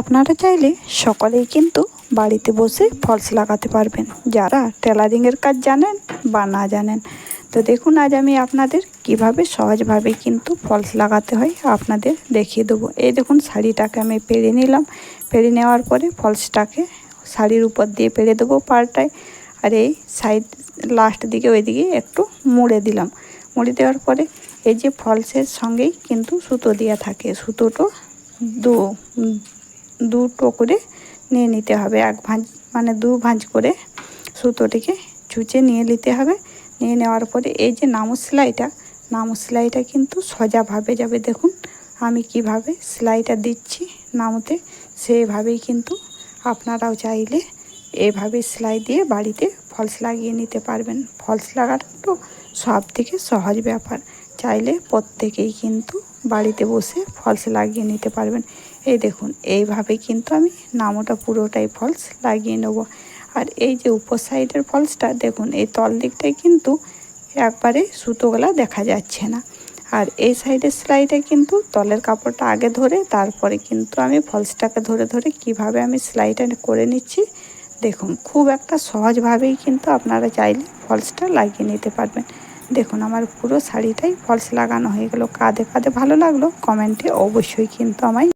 আপনারা চাইলে সকলেই কিন্তু বাড়িতে বসে ফলস লাগাতে পারবেন। যারা টেলারিংয়ের কাজ জানেন বা না জানেন। তো দেখুন, আজ আমি আপনাদের কীভাবে সহজভাবে কিন্তু ফলস লাগাতে হয় আপনাদের দেখিয়ে দেবো। এই দেখুন, শাড়িটাকে আমি পেরে নিলাম। পেরে নেওয়ার পরে ফলসটাকে শাড়ির উপর দিয়ে পেরে দেবো পাড়টায় আর এই সাইড লাস্ট দিকে, ওইদিকে একটু মুড়ে দিলাম। মুড়ে দেওয়ার পরে এই যে ফলসের সঙ্গেই কিন্তু সুতো দেওয়া থাকে। সুতোটো দু দুটো করে নিয়ে নিতে হবে। এক ভাঁজ মানে দু ভাঁজ করে সুতোটিকে চুচে নিয়ে নিতে হবে। নিয়ে নেওয়ার পরে এই যে নামো সেলাইটা নামো সেলাইটা কিন্তু সোজাভাবে যাবে। দেখুন, আমি কীভাবে সেলাইটা দিচ্ছি নামতে সেইভাবেই কিন্তু আপনারাও চাইলে এভাবে সেলাই দিয়ে বাড়িতে ফলস লাগিয়ে নিতে পারবেন। ফলস লাগাটা তো সব থেকে সহজ ব্যাপার। চাইলে প্রত্যেকেই কিন্তু বাড়িতে বসে ফলস লাগিয়ে নিতে পারবেন। এই দেখুন, এইভাবে কিন্তু আমি নামোটা পুরোটাই ফলস লাগিয়ে নেব। আর এই যে উপর সাইডের ফলসটা, দেখুন, এই তল দিকটায় কিন্তু একবারে সুতোগুলা দেখা যাচ্ছে না। আর এই সাইডের সেলাইটা কিন্তু তলের কাপড়টা আগে ধরে, তারপরে কিন্তু আমি ফলসটাকে ধরে ধরে কীভাবে আমি সেলাইটা করে নিচ্ছি, দেখুন, খুব একটা সহজভাবেই কিন্তু আপনারা চাইলে ফলসটা লাগিয়ে নিতে পারবেন। দেখুন, আমার পুরো শাড়িটাই ফলস লাগানো হয়ে গেলো। কাঁধে কাঁধে ভালো লাগল? কমেন্টে অবশ্যই কিন্তু আমায়